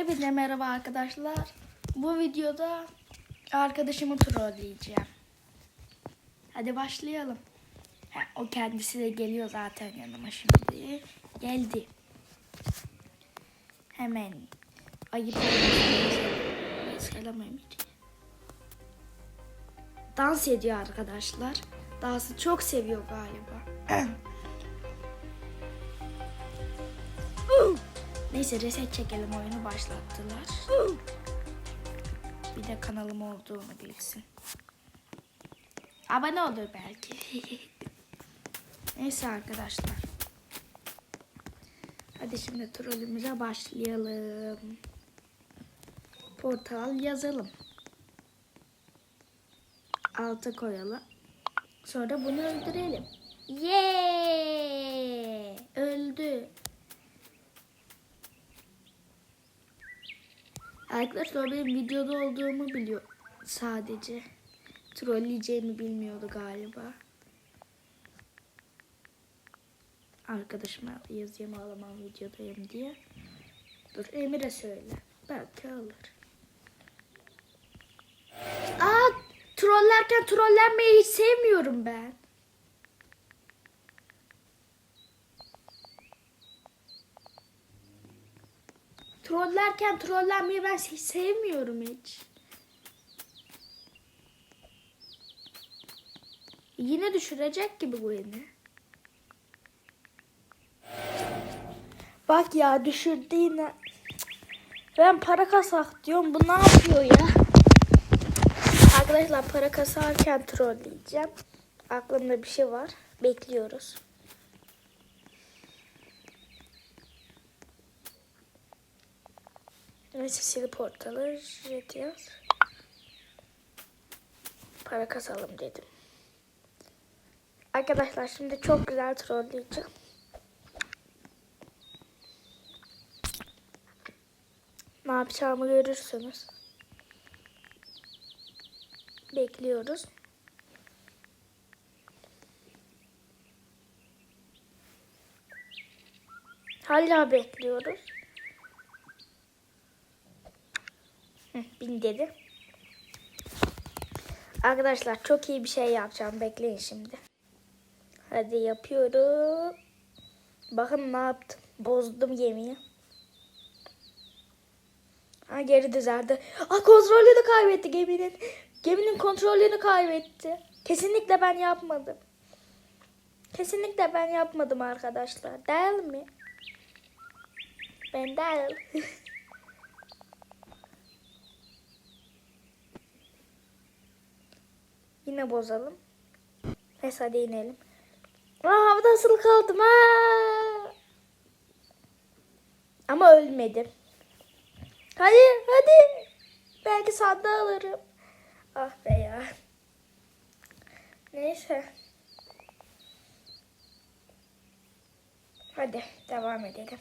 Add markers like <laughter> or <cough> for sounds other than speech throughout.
Hepinize merhaba arkadaşlar. Bu videoda arkadaşımı trolleyeceğim. Hadi başlayalım. Ha, o kendisi de geliyor zaten yanıma şimdi. Geldi. Hemen ayıp Selam Emir. Dans ediyor arkadaşlar. Dansı çok seviyor galiba. <clears throat> Neyse reset çekelim oyunu başlattılar. Bir de kanalım olduğunu bilsin. Abone olur belki. <laughs> Neyse arkadaşlar. Hadi şimdi trollümüze başlayalım. Portal yazalım. Alta koyalım. Sonra bunu öldürelim. Yeee! Öldü. Arkadaşlar benim videoda olduğumu biliyor sadece. Trolleyeceğimi bilmiyordu galiba. Arkadaşıma yazayım ağlamam videodayım diye. Dur Emir'e söyle. Belki alır. Aa trollerken trollenmeyi hiç sevmiyorum ben. Trollerken trollenmeyi ben hiç sevmiyorum hiç. Yine düşürecek gibi bu. Bak ya düşürdü yine. Ben para kasak diyorum. Bu ne yapıyor ya? Arkadaşlar para kasarken trolleyeceğim. Aklımda bir şey var. Bekliyoruz. Neyse sil portalı jet yaz. Para kasalım dedim. Arkadaşlar şimdi çok güzel trolleyeceğim. Ne yapacağımı görürsünüz. Bekliyoruz. Hala bekliyoruz. Bin dedi. Arkadaşlar çok iyi bir şey yapacağım. Bekleyin şimdi. Hadi yapıyorum. Bakın ne yaptım. Bozdum gemiyi. Ha geri düzeldi. Ah kontrolünü kaybetti geminin. Geminin kontrolünü kaybetti. Kesinlikle ben yapmadım. Kesinlikle ben yapmadım arkadaşlar. Değil mi? Ben değil. <laughs> Yine bozalım. Neyse hadi inelim. Aa, havada asılı kaldım. Ha. Ama ölmedim. Hadi hadi. Belki sandığı alırım. Ah be ya. Neyse. Hadi devam edelim.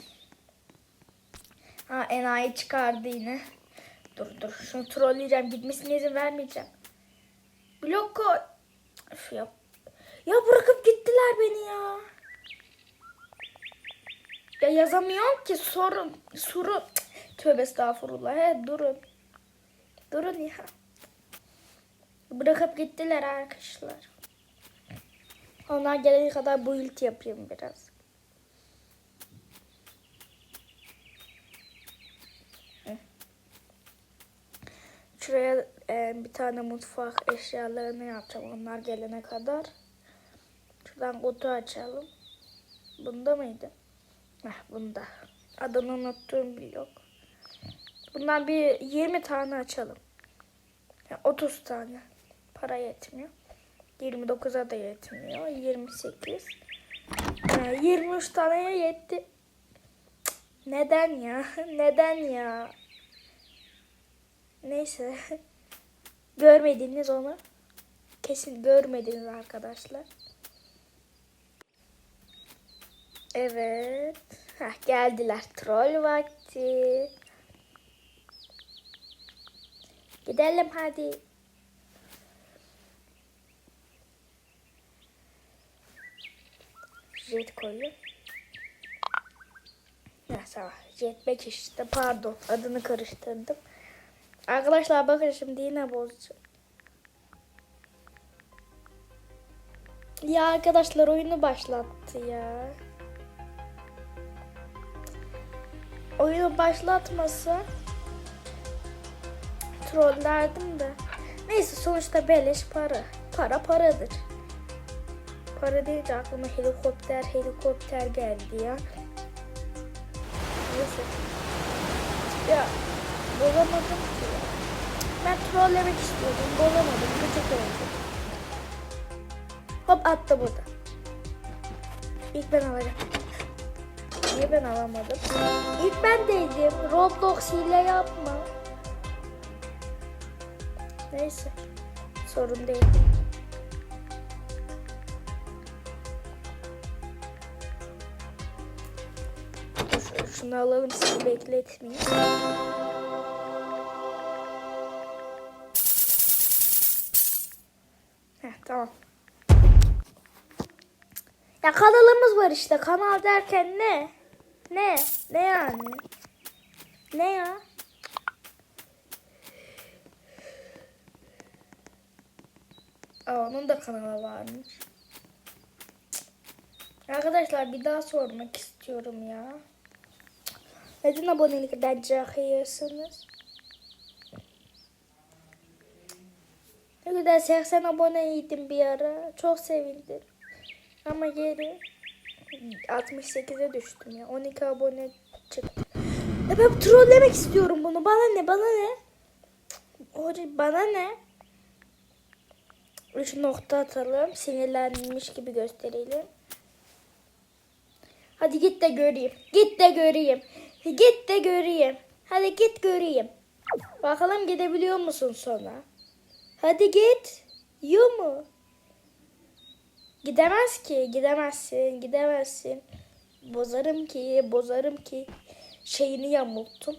Ha enayi çıkardı yine. Dur dur şunu trolleyeceğim. Gitmesine izin vermeyeceğim. Blok koy. Ya. ya bırakıp gittiler beni ya. Ya yazamıyorum ki sorun. Soru. Tövbe estağfurullah. He, durun. Durun ya. Bırakıp gittiler arkadaşlar. Onlar gelene kadar bu ilti yapayım biraz. Şuraya e, bir tane mutfak eşyalarını yapacağım onlar gelene kadar. Şuradan kutu açalım. Bunda mıydı? Heh, bunda. Adını unuttuğum bir yok. Bundan bir 20 tane açalım. Yani 30 tane. Para yetmiyor. 29'a da yetmiyor. 28. Yani 23 taneye yetti. Neden ya? <laughs> Neden ya? Neyse. <laughs> Görmediniz onu. Kesin görmediniz arkadaşlar. Evet. Heh, geldiler. Troll vakti. Gidelim hadi. Jet koyayım. Ya savaş. Jetpack işte pardon adını karıştırdım. Arkadaşlar bakın şimdi yine bozacağım. Ya arkadaşlar oyunu başlattı ya. Oyunu başlatmasa trollerdim de. Neyse sonuçta beleş para. Para paradır. Para deyince aklıma helikopter helikopter geldi ya. Neyse. Ya bulamadım ki. Ben trollemek istiyordum. Bulamadım. Gıcık oldum. Hop attı burada. İlk ben alacağım. Niye ben alamadım? İlk ben değdim. Roblox hile yapma. Neyse. Sorun değil. Dur, şunu alalım sizi bekletmeyeyim. Heh, tamam. Ya kanalımız var işte. Kanal derken ne? Ne? Ne yani? Ne ya? Aa, onun da kanalı varmış. Arkadaşlar bir daha sormak istiyorum ya. Neden abonelikten cahiyesiniz? Ne kadar 80 aboneydim bir ara. Çok sevindim. Ama geri 68'e düştüm ya. 12 abone çıktı. Ya ben trollemek istiyorum bunu. Bana ne? Bana ne? Hoca bana ne? Üç nokta atalım. Sinirlenmiş gibi gösterelim. Hadi git de göreyim. Git de göreyim. Git de göreyim. Hadi git göreyim. Bakalım gidebiliyor musun sonra? Hadi git. Yiyor mu? Gidemez ki. Gidemezsin. Gidemezsin. Bozarım ki. Bozarım ki. Şeyini yamulttum.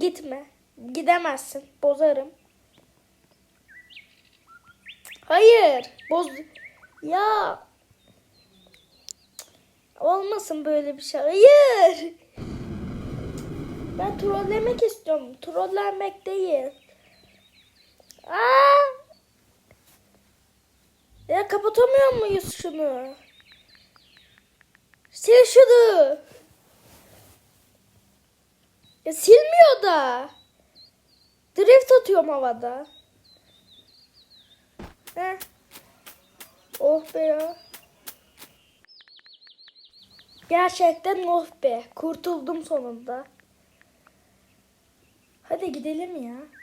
Gitme. Gidemezsin. Bozarım. Hayır. Boz... Ya. Olmasın böyle bir şey. Hayır. Ben trollemek istiyorum. Trollenmek değil. Aa! Ya kapatamıyor muyuz şunu? Sil şunu. Ya silmiyor da. Drift atıyorum havada. Heh. Oh be ya. Gerçekten oh be. Kurtuldum sonunda. Hadi gidelim ya.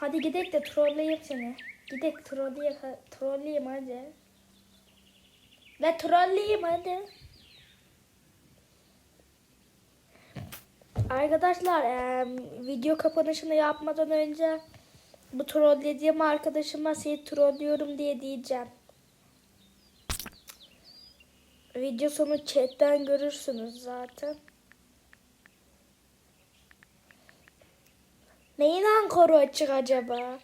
Hadi gidelim de trolleyeyim seni. Gidek trolleyeyim, trolleyeyim hadi. La trolleyeyim hadi. Arkadaşlar em, video kapanışını yapmadan önce bu trollediğim arkadaşıma seni trollüyorum diye diyeceğim. Video sonu chatten görürsünüz zaten. Neyin ankoru açık acaba?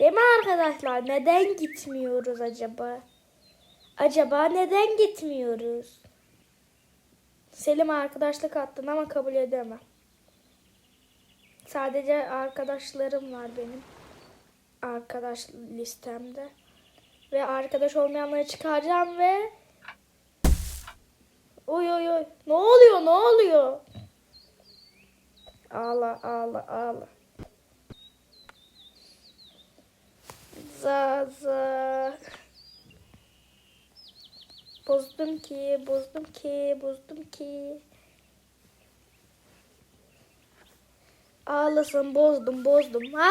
Değil mi arkadaşlar? Neden gitmiyoruz acaba? Acaba neden gitmiyoruz? Selim arkadaşlık attın ama kabul edemem. Sadece arkadaşlarım var benim. Arkadaş listemde. Ve arkadaş olmayanları çıkaracağım ve Oy oy oy. Ne oluyor? Ne oluyor? Ağla ağla ağla. Za za. Bozdum ki, bozdum ki, bozdum ki. Ağlasın, bozdum, bozdum. Ha?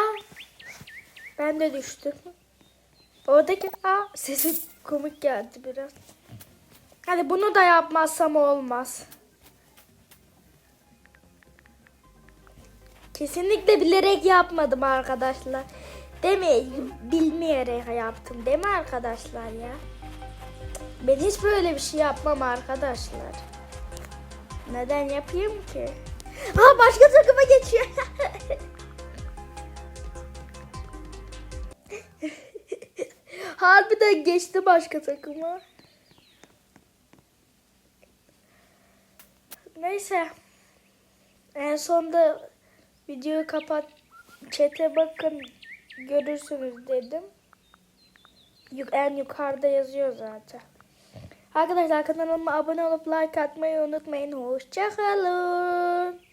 Ben de düştüm. Oradaki ha sesi komik geldi biraz. Hadi bunu da yapmazsam olmaz. Kesinlikle bilerek yapmadım arkadaşlar. Mi? Bilmeyerek yaptım. Değil mi arkadaşlar ya? Ben hiç böyle bir şey yapmam arkadaşlar. Neden yapayım ki? Ha başka takıma geçiyor. <laughs> Harbiden geçti başka takıma. Neyse. En sonda videoyu kapat. Çete bakın görürsünüz dedim. En yukarıda yazıyor zaten. Arkadaşlar kanalıma abone olup like atmayı unutmayın. Hoşçakalın.